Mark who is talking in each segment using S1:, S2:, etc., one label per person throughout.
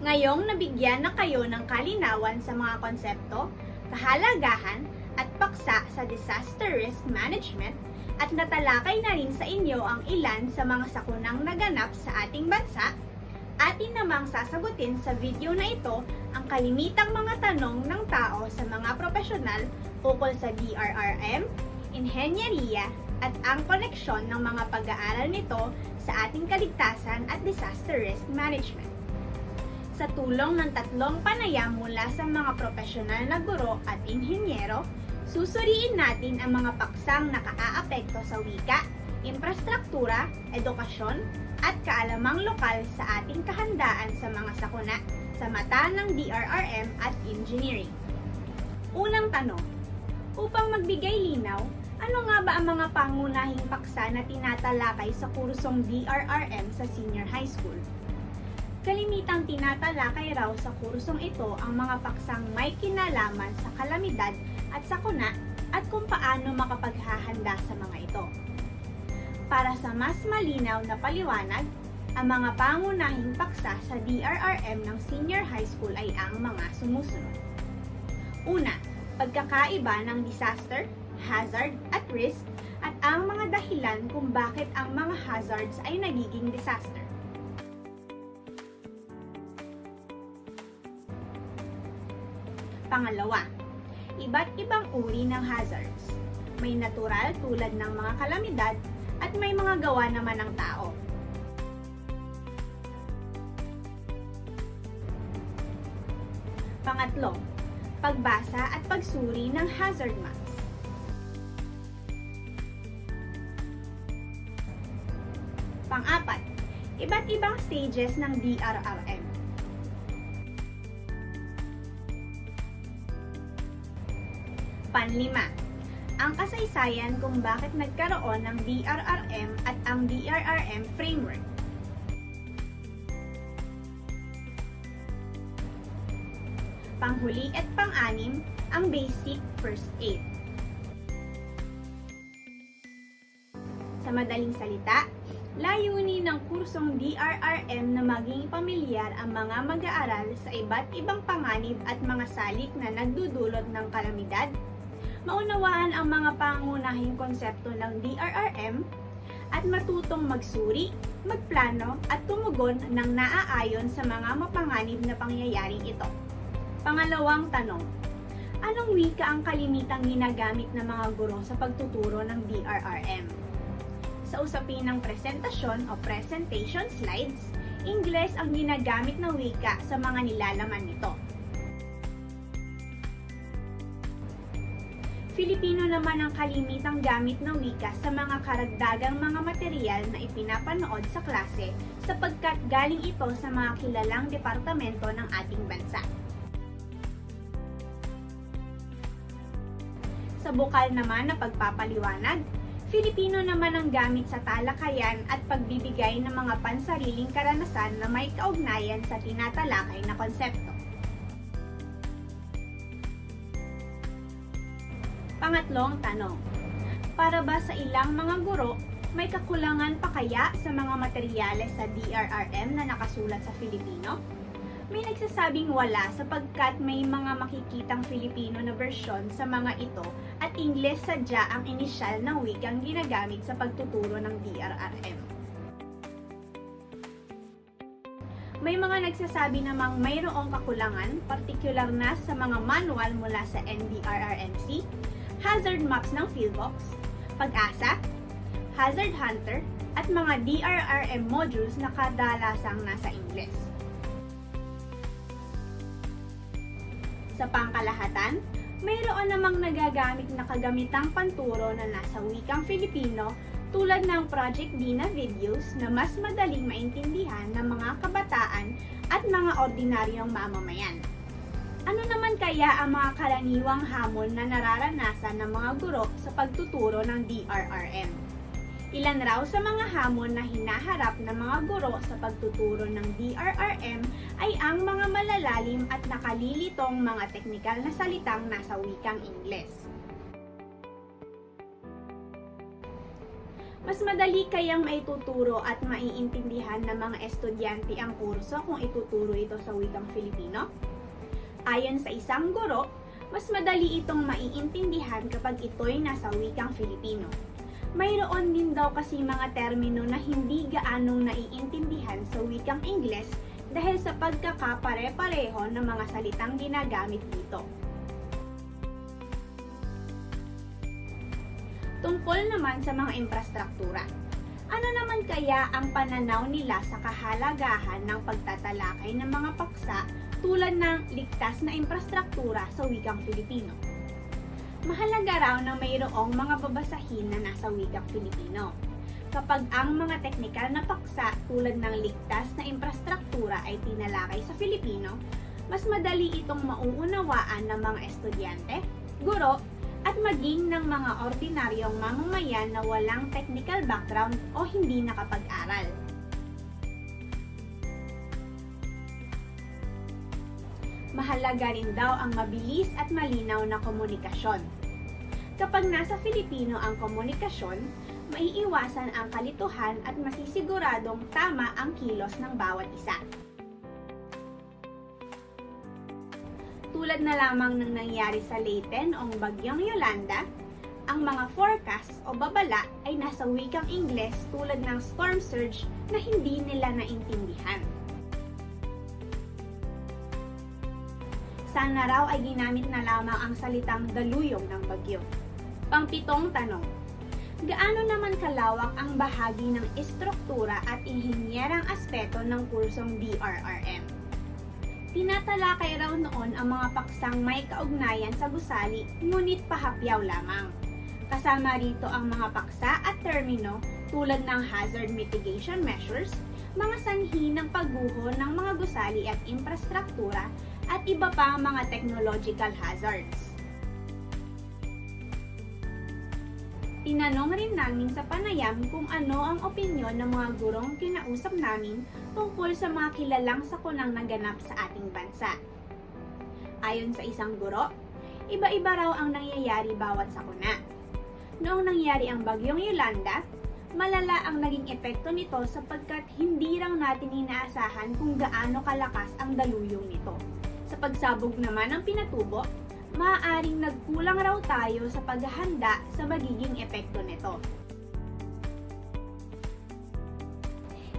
S1: Ngayong nabigyan na kayo ng kalinawan sa mga konsepto, kahalagahan, at paksa sa disaster risk management at natalakay na rin sa inyo ang ilan sa mga sakunang naganap sa ating bansa, atin namang sasagutin sa video na ito ang kalimitang mga tanong ng tao sa mga profesional ukol sa DRRM, inhenyeriya, at ang koneksyon ng mga pag-aaral nito sa ating kaligtasan at disaster risk management. Sa tulong ng tatlong panayam mula sa mga profesional na guro at inhinyero, susuriin natin ang mga paksang nakaaapekto sa wika, infrastruktura, edukasyon, at kaalamang lokal sa ating kahandaan sa mga sakuna sa mata ng DRRM at engineering. Unang tanong, upang magbigay linaw, ano nga ba ang mga pangunahing paksa na tinatalakay sa kursong DRRM sa senior high school? Kalimitang tinatalakay raw sa kursong ito ang mga paksang may kinalaman sa kalamidad at sakuna at kung paano makapaghahanda sa mga ito. Para sa mas malinaw na paliwanag, ang mga pangunahing paksa sa DRRM ng senior high school ay ang mga sumusunod. Una, pagkakaiba ng disaster, hazard, at risk at ang mga dahilan kung bakit ang mga hazards ay nagiging disaster. Pangalawa, iba't ibang uri ng hazards. May natural tulad ng mga kalamidad at may mga gawa naman ng tao. Pangatlo, pagbasa at pagsuri ng hazard maps. Pang-apat, iba't ibang stages ng DRRM. Panlima, ang kasaysayan kung bakit nagkaroon ng DRRM at ang DRRM framework. Panghuli at pang-anim, ang basic first aid. Sa madaling salita, layunin ng kursong DRRM na maging pamilyar ang mga mag-aaral sa iba't ibang panganib at mga salik na nagdudulot ng kalamidad, maunawaan ang mga pangunahing konsepto ng DRRM, at matutong magsuri, magplano at tumugon ng naaayon sa mga mapanganib na pangyayaring ito. Pangalawang tanong, anong wika ang kalimitang ginagamit ng mga guro sa pagtuturo ng DRRM? Sa usapin ng presentasyon o presentation slides, Ingles ang ginagamit na wika sa mga nilalaman nito. Filipino naman ang kalimitang gamit na wika sa mga karagdagang mga material na ipinapanood sa klase sapagkat galing ito sa mga kilalang departamento ng ating bansa. Sa bukal naman na pagpapaliwanag, Filipino naman ang gamit sa talakayan at pagbibigay ng mga pansariling karanasan na may kaugnayan sa tinatalakay na konsepto. Pangatlong tanong, para ba sa ilang mga guro, may kakulangan pa kaya sa mga materyales sa DRRM na nakasulat sa Filipino? May nagsasabing wala sapagkat may mga makikitang Filipino na bersyon sa mga ito at Ingles sadya ang inisyal ng wikang ginagamit sa pagtuturo ng DRRM. May mga nagsasabi namang mayroong kakulangan, partikular na sa mga manual mula sa NDRRMC, hazard maps ng Philbox, Pag-asa, Hazard Hunter, at mga DRRM modules na kadalasang nasa Ingles. Sa pangkalahatan, mayroon namang nagagamit na kagamitang panturo na nasa wikang Filipino tulad ng Project Dina videos na mas madaling maintindihan ng mga kabataan at mga ordinaryong mamamayan. Ano naman kaya ang mga karaniwang hamon na nararanasan ng mga guro sa pagtuturo ng DRRM? Ilan raw sa mga hamon na hinaharap ng mga guro sa pagtuturo ng DRRM ay ang mga malalalim at nakalilitong mga teknikal na salitang nasa wikang Ingles. Mas madali kayang maituturo at maiintindihan ng mga estudyante ang kurso kung ituturo ito sa wikang Filipino? Ayon sa isang guro, mas madali itong maiintindihan kapag ito'y nasa wikang Filipino. Mayroon din daw kasi mga termino na hindi gaanong naiintindihan sa wikang Ingles dahil sa pagkakapare-pareho ng mga salitang ginagamit dito. Tungkol naman sa mga infrastruktura. Ano naman kaya ang pananaw nila sa kahalagahan ng pagtatalakay ng mga paksa tulad ng ligtas na infrastruktura sa wikang Filipino? Mahalaga raw na mayroong mga babasahin na nasa wikang Filipino. Kapag ang mga teknikal na paksa tulad ng ligtas na infrastruktura ay tinalakay sa Filipino, mas madali itong mauunawaan ng mga estudyante, guro, at maging ng mga ordinaryong mamamayan na walang technical background o hindi nakapag-aral. Mahalaga rin daw ang mabilis at malinaw na komunikasyon. Kapag nasa Filipino ang komunikasyon, maiiwasan ang kalituhan at masisiguradong tama ang kilos ng bawat isa. Tulad na lamang ng nangyari sa Leyte noong bagyong Yolanda, ang mga forecast o babala ay nasa wikang Ingles tulad ng storm surge na hindi nila naintindihan. Sana raw ay ginamit na lamang ang salitang daluyong ng bagyo. Pangpitong tanong, gaano naman kalawak ang bahagi ng estruktura at inhinyerang aspeto ng kursong DRRM? Tinatalakay raw noon ang mga paksang may kaugnayan sa gusali, ngunit pahapyaw lamang. Kasama rito ang mga paksa at termino tulad ng hazard mitigation measures, mga sanhi ng pagguho ng mga gusali at infrastruktura, at iba pa mga technological hazards. Tinanong rin namin sa panayam kung ano ang opinyon ng mga gurong kinausap namin tungkol sa mga kilalang sakunang naganap sa ating bansa. Ayon sa isang guro, iba-iba raw ang nangyayari bawat sakuna. Noong nangyari ang bagyong Yolanda, malala ang naging epekto nito sapagkat hindi raw natin inaasahan kung gaano kalakas ang daluyong nito. Sa pagsabog naman ng pinatubo, maaaring nagkulang raw tayo sa paghahanda sa magiging epekto nito.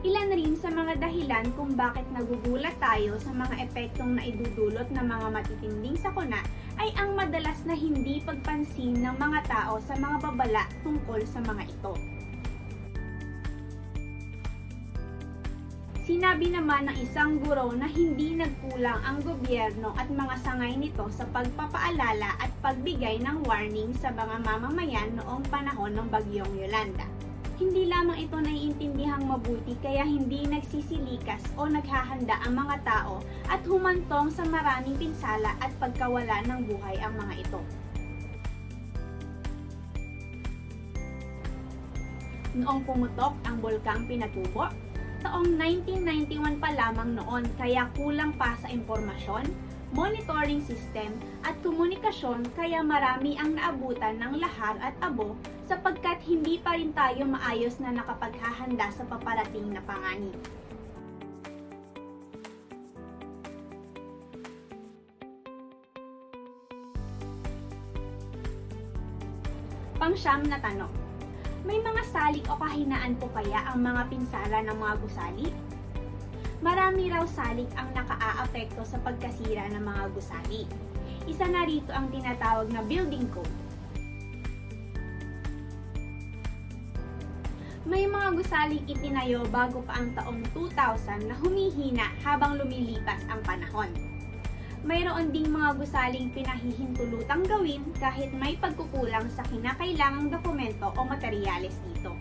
S1: Ilan rin sa mga dahilan kung bakit nagugulat tayo sa mga epektong naidudulot ng mga matitinding sakuna ay ang madalas na hindi pagpansin ng mga tao sa mga babala tungkol sa mga ito. Sinabi naman ng isang guro na hindi nagkulang ang gobyerno at mga sangay nito sa pagpapaalala at pagbigay ng warning sa mga mamamayan noong panahon ng bagyong Yolanda. Hindi lamang ito naiintindihang mabuti kaya hindi nagsisilikas o naghahanda ang mga tao at humantong sa maraming pinsala at pagkawala ng buhay ang mga ito. Noong pumutok ang bulkang Pinatubo, taong 1991 pa lamang noon kaya kulang pa sa impormasyon, monitoring system at komunikasyon kaya marami ang naabutan ng lahar at abo sapagkat hindi pa rin tayo maayos na nakapaghahanda sa paparating na panganib. Pangsyam na tanong. May mga salik o kahinaan po kaya ang mga pinsala ng mga gusali? Marami raw salik ang nakaaapekto sa pagkasira ng mga gusali. Isa na rito ang tinatawag na building code. May mga gusaling itinayo bago pa ang taong 2000 na humihina habang lumilipas ang panahon. Mayroon ding mga gusaling pinahihintulutang gawin kahit may pagkukulang sa kinakailangang dokumento o materyales dito.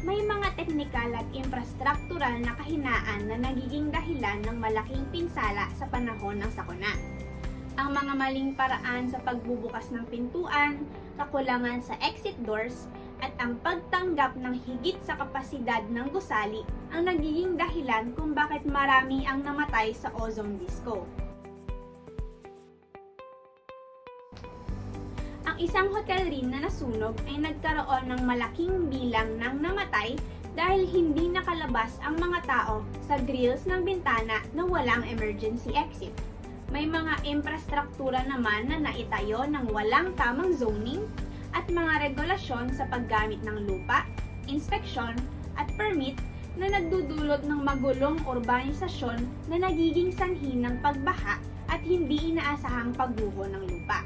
S1: May mga teknikal at infrastruktural na kahinaan na nagiging dahilan ng malaking pinsala sa panahon ng sakuna. Ang mga maling paraan sa pagbubukas ng pintuan, kakulangan sa exit doors, at ang pagtanggap ng higit sa kapasidad ng gusali ang nagiging dahilan kung bakit marami ang namatay sa ozone disco. Ang isang hotel rin na nasunog ay nagkaroon ng malaking bilang ng namatay dahil hindi nakalabas ang mga tao sa grills ng bintana na walang emergency exit. May mga infrastruktura naman na naitayo ng walang tamang zoning at mga regulasyon sa paggamit ng lupa, inspeksyon at permit na nagdudulot ng magulong urbanisasyon na nagiging sanhi ng pagbaha at hindi inaasahang pagguho ng lupa.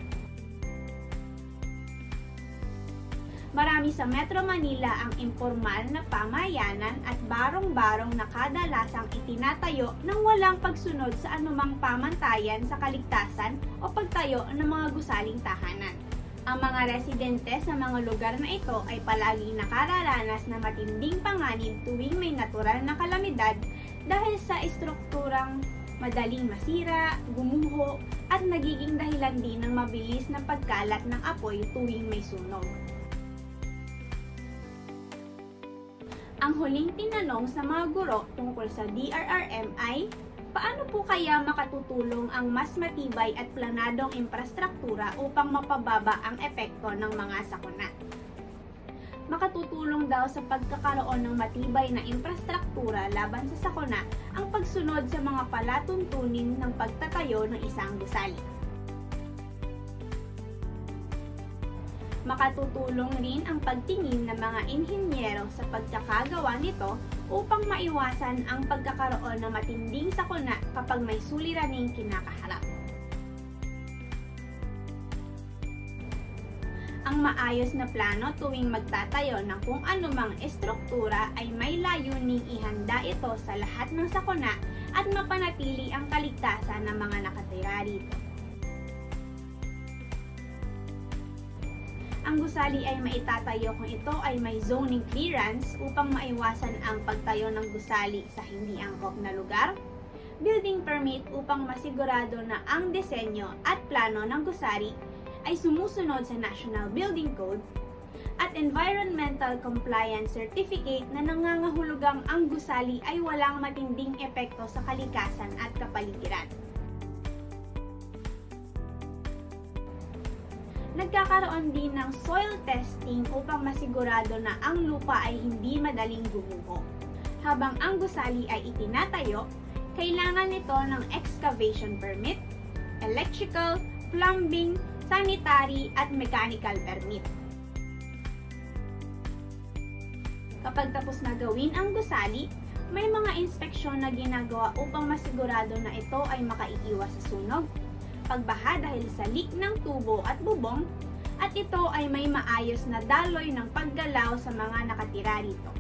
S1: Marami sa Metro Manila ang impormal na pamayanan at barong-barong na kadalasang itinatayo ng walang pagsunod sa anumang pamantayan sa kaligtasan o pagtayo ng mga gusaling tahanan. Ang mga residente sa mga lugar na ito ay palaging nakararanas na matinding panganib tuwing may natural na kalamidad dahil sa estrukturang madaling masira, gumuho, at nagiging dahilan din ng mabilis na pagkalat ng apoy tuwing may sunog. Ang huling tinanong sa mga guro tungkol sa DRRM ay, paano po kaya makatutulong ang mas matibay at planadong infrastruktura upang mapababa ang epekto ng mga sakuna? Makatutulong daw sa pagkakaroon ng matibay na infrastruktura laban sa sakuna ang pagsunod sa mga palatuntunin ng pagtatayo ng isang gusali. Makatutulong rin ang pagtingin ng mga inhinyero sa pagkakagawa nito upang maiwasan ang pagkakaroon ng matinding sakuna kapag may suliraning kinakaharap. Ang maayos na plano tuwing magtatayo ng kung anumang estruktura ay may layuning ihanda ito sa lahat ng sakuna at mapanatili ang kaligtasan ng mga nakatira rito. Ang gusali ay maitatayo kung ito ay may zoning clearance upang maiwasan ang pagtayo ng gusali sa hindi angkop na lugar, building permit upang masigurado na ang disenyo at plano ng gusali ay sumusunod sa National Building Code, at Environmental Compliance Certificate na nangangahulugang ang gusali ay walang matinding epekto sa kalikasan at kapaligiran. Nagkakaroon din ng soil testing upang masigurado na ang lupa ay hindi madaling gumuho. Habang ang gusali ay itinatayo, kailangan nito ng excavation permit, electrical, plumbing, sanitary at mechanical permit. Kapag tapos na gawin ang gusali, may mga inspeksyon na ginagawa upang masigurado na ito ay makaiiwas sa sunog, pagbaha dahil sa leak ng tubo at bubong, at ito ay may maayos na daloy ng paggalaw sa mga nakatira rito.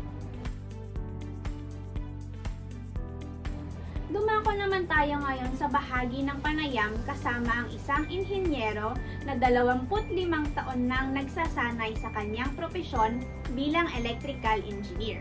S1: Dumako naman tayo ngayon sa bahagi ng panayam kasama ang isang inhinyero na 25 taon nang nagsasanay sa kanyang propesyon bilang electrical engineer.